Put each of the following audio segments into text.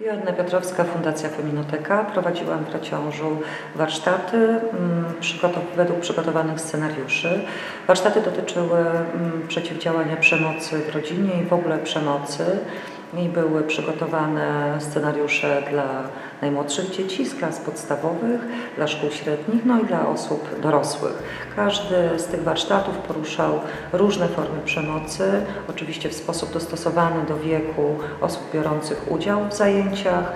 Joanna Piotrowska, Fundacja Feminoteka. Prowadziłam w Raciążu warsztaty mm, według przygotowanych scenariuszy. Warsztaty dotyczyły mm, przeciwdziałania przemocy w rodzinie i w ogóle przemocy. I były przygotowane scenariusze dla najmłodszych dzieci z klas podstawowych, dla szkół średnich, no i dla osób dorosłych. Każdy z tych warsztatów poruszał różne formy przemocy, oczywiście w sposób dostosowany do wieku osób biorących udział w zajęciach,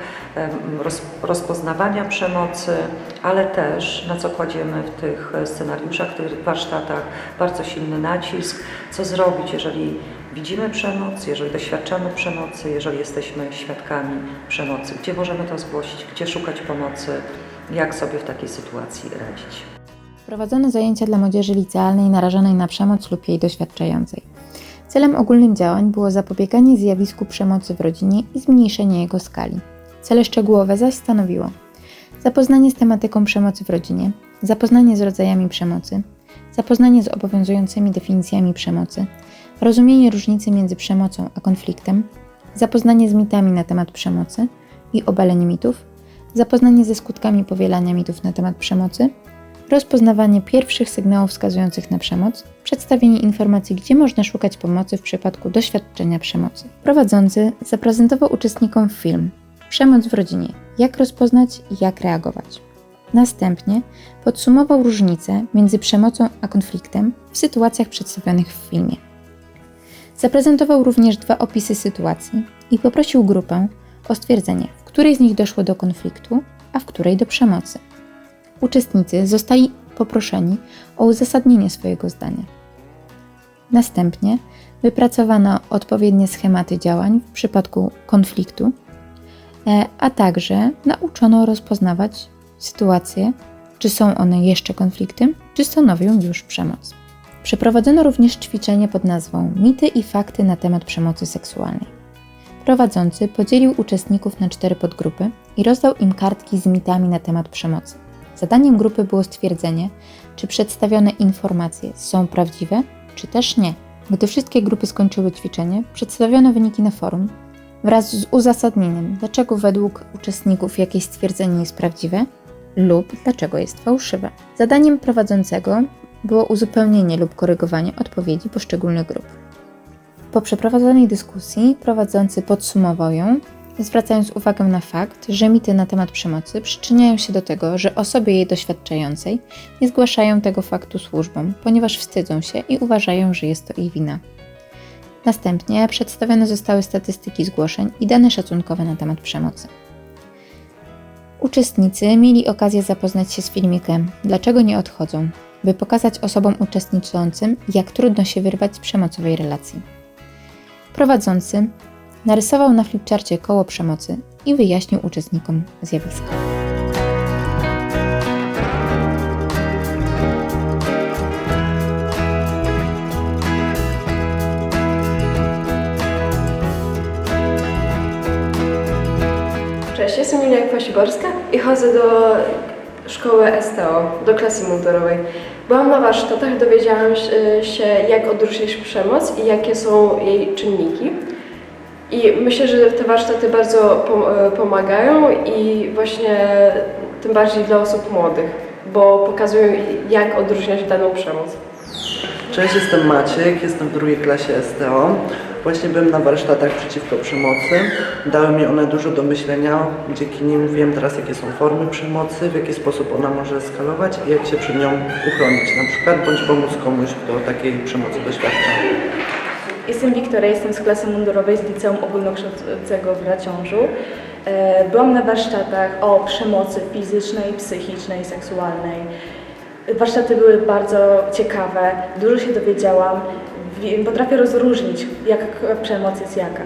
rozpoznawania przemocy, ale też, na co kładziemy w tych scenariuszach, w tych warsztatach, bardzo silny nacisk, co zrobić, jeżeli widzimy przemoc, jeżeli doświadczamy przemocy, jeżeli jesteśmy świadkami przemocy, gdzie możemy to zgłosić, gdzie szukać pomocy, jak sobie w takiej sytuacji radzić. Prowadzono zajęcia dla młodzieży licealnej narażonej na przemoc lub jej doświadczającej. Celem ogólnych działań było zapobieganie zjawisku przemocy w rodzinie i zmniejszenie jego skali. Cele szczegółowe zaś stanowiło zapoznanie z tematyką przemocy w rodzinie, zapoznanie z rodzajami przemocy, zapoznanie z obowiązującymi definicjami przemocy, rozumienie różnicy między przemocą a konfliktem, zapoznanie z mitami na temat przemocy i obalenie mitów, zapoznanie ze skutkami powielania mitów na temat przemocy, rozpoznawanie pierwszych sygnałów wskazujących na przemoc, przedstawienie informacji, gdzie można szukać pomocy w przypadku doświadczenia przemocy. Prowadzący zaprezentował uczestnikom film Przemoc w rodzinie jak rozpoznać i jak reagować. Następnie podsumował różnice między przemocą a konfliktem w sytuacjach przedstawionych w filmie. Zaprezentował również dwa opisy sytuacji i poprosił grupę o stwierdzenie, w której z nich doszło do konfliktu, a w której do przemocy. Uczestnicy zostali poproszeni o uzasadnienie swojego zdania. Następnie wypracowano odpowiednie schematy działań w przypadku konfliktu, e, a także nauczono rozpoznawać sytuacje, czy są one jeszcze konfliktem, czy stanowią już przemoc. Przeprowadzono również ćwiczenie pod nazwą Mity i fakty na temat przemocy seksualnej. Prowadzący podzielił uczestników na cztery podgrupy i rozdał im kartki z mitami na temat przemocy. Zadaniem grupy było stwierdzenie, czy przedstawione informacje są prawdziwe, czy też nie. Gdy wszystkie grupy skończyły ćwiczenie, przedstawiono wyniki na forum wraz z uzasadnieniem, dlaczego według uczestników jakieś stwierdzenie jest prawdziwe lub dlaczego jest fałszywe. Zadaniem prowadzącego było uzupełnienie lub korygowanie odpowiedzi poszczególnych grup. Po przeprowadzonej dyskusji prowadzący podsumował ją, zwracając uwagę na fakt, że mity na temat przemocy przyczyniają się do tego, że osoby jej doświadczającej nie zgłaszają tego faktu służbom, ponieważ wstydzą się i uważają, że jest to ich wina. Następnie przedstawione zostały statystyki zgłoszeń i dane szacunkowe na temat przemocy. Uczestnicy mieli okazję zapoznać się z filmikiem Dlaczego nie odchodzą, by pokazać osobom uczestniczącym, jak trudno się wyrwać z przemocowej relacji. Prowadzący narysował na flipcharcie koło przemocy i wyjaśnił uczestnikom zjawisko. Cześć, jestem Julia Kwasiborska i chodzę do szkoły STO, do klasy mundurowej. Byłam na warsztatach, dowiedziałam się- się, jak odróżnić przemoc i jakie są jej czynniki. I myślę, że te warsztaty bardzo pom- pomagają i właśnie tym bardziej dla osób młodych, bo pokazują jak odróżniać daną przemoc. Cześć, jestem Maciek, jestem w drugiej klasie STO. Właśnie byłem na warsztatach przeciwko przemocy. Dały mi one dużo do myślenia, dzięki nim wiem teraz jakie są formy przemocy, w jaki sposób ona może eskalować i jak się przed nią uchronić na przykład, bądź pomóc komuś, kto takiej przemocy doświadcza. Jestem Wiktoria, jestem z klasy mundurowej z Liceum Ogólnokształcącego w Raciążu. E, Byłam na warsztatach o przemocy fizycznej, psychicznej, seksualnej. Warsztaty były bardzo ciekawe, dużo się dowiedziałam. Wi- Potrafię rozróżnić, jaka przemoc jest jaka.